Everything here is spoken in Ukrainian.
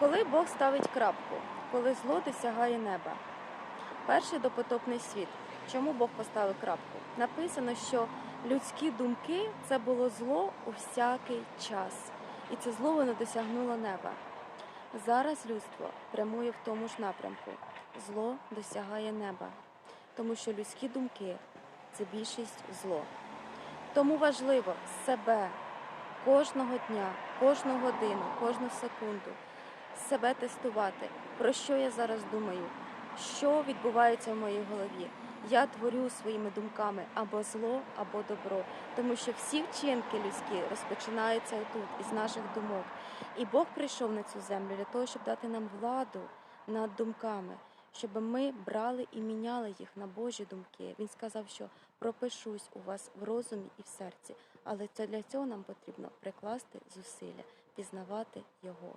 Коли Бог ставить крапку, коли зло досягає неба. Перший допотопний світ. Чому Бог поставив крапку? Написано, що людські думки це було зло у всякий час, і це зло воно досягнуло неба. Зараз людство прямує в тому ж напрямку. Зло досягає неба, тому що людські думки це більшість зло. Тому важливо себе кожного дня, кожну годину, кожну секунду себе тестувати, про що я зараз думаю, що відбувається в моїй голові. Я творю своїми думками або зло, або добро, тому що всі вчинки людські розпочинаються отут, із наших думок. І Бог прийшов на цю землю для того, щоб дати нам владу над думками, щоб ми брали і міняли їх на Божі думки. Він сказав, що пропишусь у вас в розумі і в серці, але це для цього нам потрібно прикласти зусилля, пізнавати його.